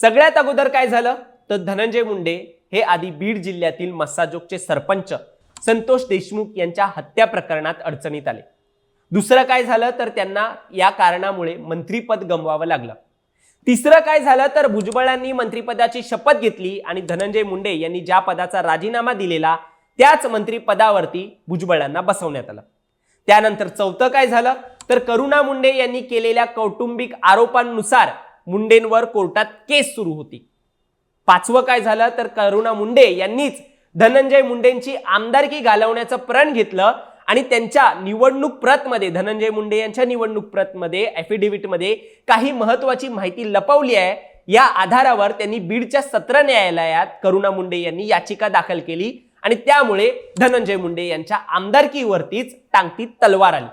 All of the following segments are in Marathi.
सगळ्यात अगोदर काय झालं? तर धनंजय मुंडे हे आधी बीड जिल्ह्यातील मस्साजोगचे सरपंच संतोष देशमुख यांच्या हत्या प्रकरणात अडचणीत आले. दुसरं काय झालं? तर त्यांना या कारणामुळे मंत्रीपद गमवावं लागलं. तिसरं काय झालं? तर भुजबळांनी मंत्रिपदाची शपथ घेतली आणि धनंजय मुंडे यांनी ज्या पदाचा राजीनामा दिलेला त्याच मंत्रिपदावरती भुजबळांना बसवण्यात आलं. त्यानंतर चौथं काय झालं? तर करुणा मुंडे यांनी केलेल्या कौटुंबिक आरोपांनुसार मुंडेंवर कोर्टात केस सुरू होती. पाचवं काय झालं तर करुणा मुंडे यांनीच धनंजय मुंडेंची आमदारकी घालवण्याचं प्रण घेतलं आणि त्यांच्या निवडणूक प्रतमध्ये धनंजय मुंडे यांच्या निवडणूक प्रतमध्ये ॲफिडेव्हिटमध्ये काही महत्वाची माहिती लपवली आहे. या आधारावर त्यांनी बीडच्या सत्र न्यायालयात करुणा मुंडे यांनी याचिका दाखल केली आणि त्यामुळे धनंजय मुंडे यांच्या आमदारकीवरतीच टांगती तलवार आली.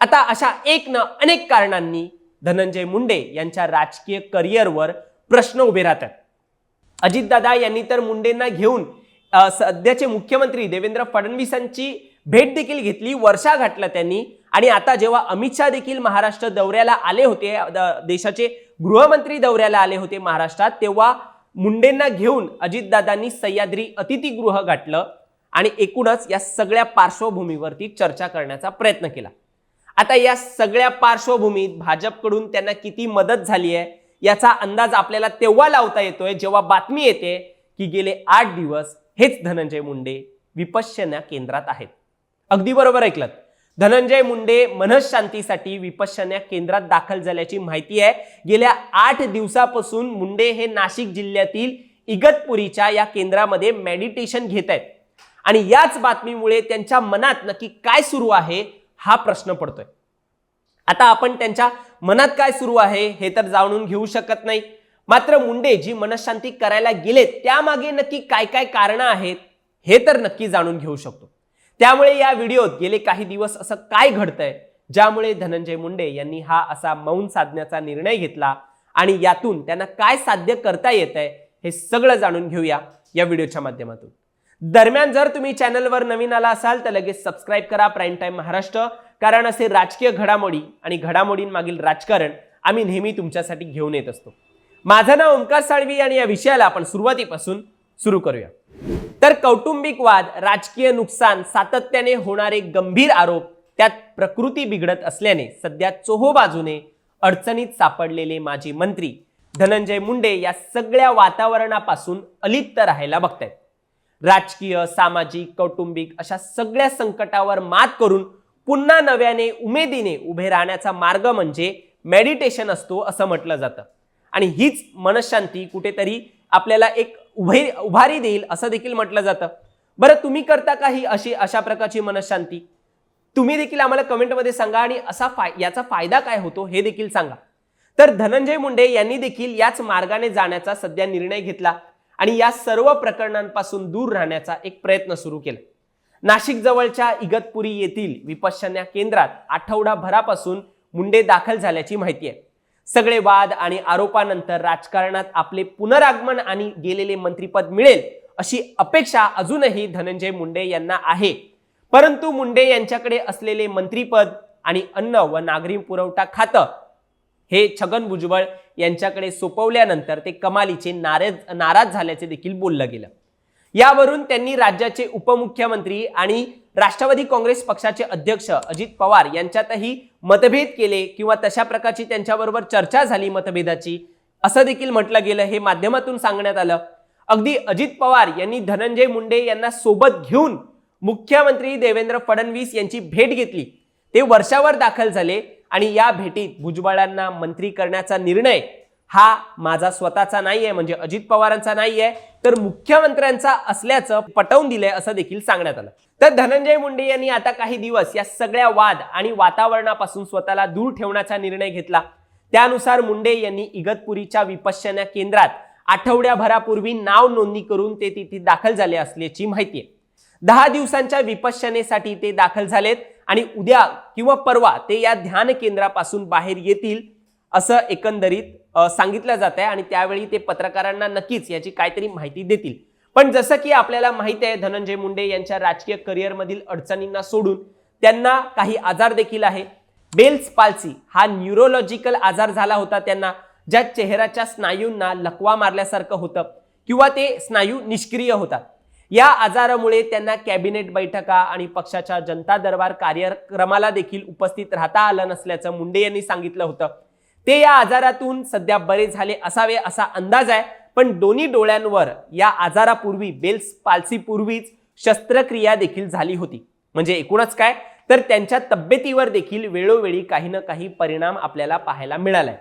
आता अशा एक न अनेक कारणांनी धनंजय मुंडे यांच्या राजकीय करिअरवर प्रश्न उभे राहतात. अजितदादा यांनी तर मुंडेंना घेऊन सध्याचे मुख्यमंत्री देवेंद्र फडणवीसांची भेट देखील घेतली वर्षा घातला त्यांनी. आणि आता जेव्हा अमित शहा देखील महाराष्ट्र दौऱ्याला आले होते देशाचे गृहमंत्री दौऱ्याला आले होते महाराष्ट्रात तेव्हा मुंडेंना घेऊन अजितदादांनी सह्याद्री अतिथीगृह गाठलं आणि एकूणच या सगळ्या पार्श्वभूमीवरती चर्चा करण्याचा प्रयत्न केला. आता या सगळ्या पार्श्वभूमीत भाजपकडून त्यांना किती मदत झाली आहे याचा अंदाज आपल्याला तेव्हा लावता येतोय जेव्हा बातमी येते की गेले आठ दिवस हेच धनंजय मुंडे विपश्यना केंद्रात आहेत. अगदी बरोबर ऐकलं धनंजय मुंडे मनशांतीसाठी विपश्यना केंद्रात दाखल झाल्याची माहिती आहे. गेल्या आठ दिवसापासून मुंडे हे नाशिक जिल्ह्यातील इगतपुरीच्या या केंद्रामध्ये मेडिटेशन घेत आहेत. आणि याच बातमीमुळे त्यांच्या मनात नक्की काय सुरू आहे हा प्रश्न पडतोय. आता आपण त्यांच्या मनात काय सुरू आहे हे तर जाणून घेऊ शकत नाही. मात्र मुंडे जी मनशांती करायला गेलेत त्यामागे नक्की काय काय कारणं आहेत हे तर नक्की जाणून घेऊ शकतो. त्यामुळे या व्हिडिओत गेले काही दिवस असं काय घडतंय ज्यामुळे धनंजय मुंडे यांनी हा असा मौन साधण्याचा निर्णय घेतला आणि यातून त्यांना काय साध्य करता येत आहे हे सगळं जाणून घेऊया या व्हिडिओच्या माध्यमातून. दरम्यान जर तुम्ही चॅनलवर नवीन आला असाल तर लगेच सबस्क्राईब करा प्राईम टाईम महाराष्ट्र. कारण असे राजकीय घडामोडी आणि घडामोडींमागील राजकारण आम्ही नेहमी तुमच्यासाठी घेऊन येत असतो. माझं नाव ओंकार साळवी आणि या विषयाला आपण सुरुवातीपासून सुरू करूया. तर कौटुंबिक वाद राजकीय नुकसान सातत्याने होणारे गंभीर आरोप त्यात प्रकृती बिघडत असल्याने सध्या चोहो बाजूने अडचणीत सापडलेले माजी मंत्री धनंजय मुंडे या सगळ्या वातावरणापासून अलिप्त राहायला बघतायत. राजकीय सामाजिक कौटुंबिक अशा सगळ्या संकटावर मात करून पुन्हा नव्याने उमेदीने उभे राहण्याचा मार्ग म्हणजे मेडिटेशन असतो असं म्हटलं जातं. आणि हीच मनशांती कुठेतरी आपल्याला एक उभे उभारी देईल असं देखील म्हटलं जातं. बरं तुम्ही करता का ही अशी अशा प्रकारची मनशांती? तुम्ही देखील आम्हाला कमेंटमध्ये सांगा आणि असा फाय याचा फायदा काय होतो हे देखील सांगा. तर धनंजय मुंडे यांनी देखील याच मार्गाने जाण्याचा सध्या निर्णय घेतला. आणि या सर्व प्रकरणांपासून दूर राहण्याचा एक प्रयत्न सुरू केला. नाशिक जवळच्या इगतपुरी येथील विपश्चन्या केंद्रात आठवडाभरापासून मुंडे दाखल झाल्याची माहिती आहे. सगळे वाद आणि आरोपानंतर राजकारणात आपले पुनरागमन आणि गेलेले मंत्रीपद मिळेल अशी अपेक्षा अजूनही धनंजय मुंडे यांना आहे. परंतु मुंडे यांच्याकडे असलेले मंत्रीपद आणि अन्न व नागरी पुरवठा खातं हे छगन भुजबळ यांच्याकडे सोपवल्यानंतर ते कमालीचे नाराज नाराज झाल्याचे देखील बोललं गेलं. यावरून त्यांनी राज्याचे उपमुख्यमंत्री आणि राष्ट्रवादी काँग्रेस पक्षाचे अध्यक्ष अजित पवार यांच्यातही मतभेद केले किंवा तशा प्रकारची त्यांच्याबरोबर चर्चा झाली मतभेदाची असं देखील म्हटलं गेलं हे माध्यमातून सांगण्यात आलं. अगदी अजित पवार यांनी धनंजय मुंडे यांना सोबत घेऊन मुख्यमंत्री देवेंद्र फडणवीस यांची भेट घेतली. ते वर्षावर दाखल झाले. आणि या भेटीत भुजबळांना मंत्री करण्याचा निर्णय हा माझा स्वतःचा नाही आहे म्हणजे अजित पवारांचा नाही आहे तर मुख्यमंत्र्यांचा असल्याचं पटवून दिलंय असं देखील सांगण्यात आलं. तर धनंजय मुंडे यांनी आता काही दिवस या सगळ्या वाद आणि वातावरणापासून स्वतःला दूर ठेवण्याचा निर्णय घेतला. त्यानुसार मुंडे यांनी इगतपुरीच्या विपश्यना केंद्रात आठवड्याभरापूर्वी नाव नोंदणी करून ते तिथे दाखल झाले असल्याची माहिती आहे. दहा दिवसांच्या विपश्यनेसाठी ते दाखल झालेत. आणि उद्या किंवा परवा ते या ध्यान केंद्रापासून बाहेर येतील असं एकंदरीत सांगितलं जात आहे आणि त्यावेळी ते पत्रकारांना नक्कीच याची काहीतरी माहिती देतील. पण जसं की आपल्याला माहिती आहे धनंजय मुंडे यांच्या राजकीय करिअरमधील अडचणींना सोडून त्यांना काही आजार देखील आहे. बेल्स पाल्सी हा न्यूरोलॉजिकल आजार झाला होता त्यांना ज्या चेहऱ्याच्या स्नायूंना लकवा मारल्यासारखं होतं किंवा ते स्नायू निष्क्रिय होतात. या आजारामुळे त्यांना कॅबिनेट बैठका आणि पक्षाच्या जनता दरबार कार्यक्रमाला देखील उपस्थित राहता आलं नसल्याचं मुंडे यांनी सांगितलं होतं. ते या आजारातून सध्या बरे झाले असावे असा अंदाज आहे पण दोन्ही डोळ्यांवर या आजारापूर्वी बेल्स पाल्सीपूर्वीच शस्त्रक्रिया देखील झाली होती. म्हणजे एकूणच काय? तर त्यांच्या तब्येतीवर देखील वेळोवेळी काही ना काही परिणाम आपल्याला पाहायला मिळालाय.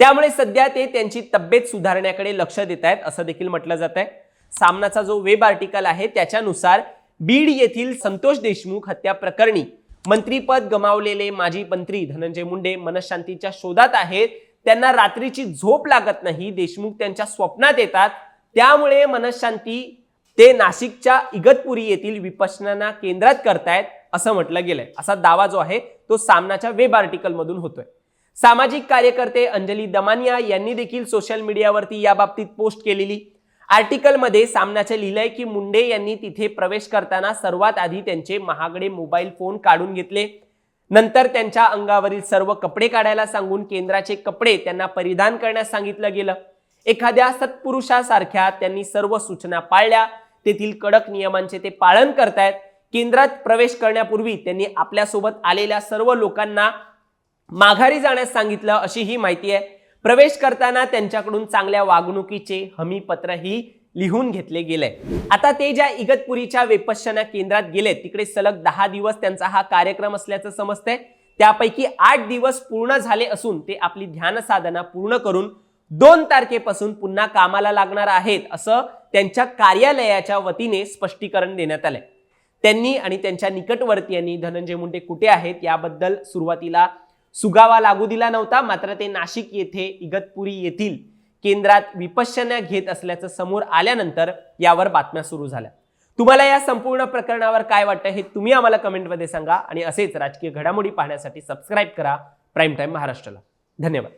त्यामुळे सध्या ते त्यांची तब्येत सुधारण्याकडे लक्ष देत आहेत असं देखील म्हटलं जात आहे सामनाचा जो वेब आर्टिकल आहे त्याच्यानुसार बीड येथील संतोष देशमुख हत्या प्रकरणी मंत्रीपद गमावलेले माजी मंत्री धनंजय मुंडे मनशांतीच्या शोधात आहेत. त्यांना रात्रीची झोप लागत नाही. देशमुख त्यांच्या स्वप्नात येतात. त्यामुळे मनशांती ते नाशिकच्या इगतपुरी येथील विपश्यना केंद्रात करतायत असं म्हटलं गेलंय. असा दावा जो आहे तो सामनाच्या वेब आर्टिकल मधून होतोय. सामाजिक कार्यकर्ते अंजली दमानिया यांनी देखील सोशल मीडियावरती या बाबतीत पोस्ट केलेली. आर्टिकलमध्ये सामनाचे लिहिलंय की मुंडे यांनी तिथे प्रवेश करताना सर्वात आधी त्यांचे महागडे मोबाईल फोन काढून घेतले. नंतर त्यांच्या अंगावरील सर्व कपडे काढायला सांगून केंद्राचे कपडे त्यांना परिधान करण्यास सांगितलं गेलं. एखाद्या सत्पुरुषासारख्या त्यांनी सर्व सूचना पाळल्या. तेथील कडक नियमांचे ते पालन करतायत. केंद्रात प्रवेश करण्यापूर्वी त्यांनी आपल्यासोबत आलेल्या सर्व लोकांना माघारी जाण्यास सांगितलं अशी ही माहिती आहे. प्रवेश करताना त्यांच्याकडून चांगल्या वागणुकीचे हमीपत्रही लिहून घेतले गेले. आता ते ज्या इगतपुरीच्या विपश्यना केंद्रात गेले तिकडे सलग दहा दिवस त्यांचा हा कार्यक्रम असल्याचं समजतंय. त्यापैकी आठ दिवस पूर्ण झाले असून ते आपली ध्यान साधना पूर्ण करून दोन तारखेपासून पुन्हा कामाला लागणार आहेत असं त्यांच्या कार्यालयाच्या वतीने स्पष्टीकरण देण्यात आलंय. त्यांनी आणि त्यांच्या निकटवर्तीयांनी धनंजय मुंडे कुठे आहेत याबद्दल सुरुवातीला सुगावा लागू दिला नव्हता मात्र ते नाशिक येथे इगतपुरी येथील केंद्रात विपश्यना घेत असल्याचं समोर आल्यानंतर यावर बातम्या सुरू झाल्या. तुम्हाला या संपूर्ण प्रकरणावर काय वाटतं हे तुम्ही आम्हाला कमेंटमध्ये सांगा आणि असेच राजकीय घडामोडी पाहण्यासाठी सबस्क्राईब करा. प्राईम टाईम महाराष्ट्राला. धन्यवाद.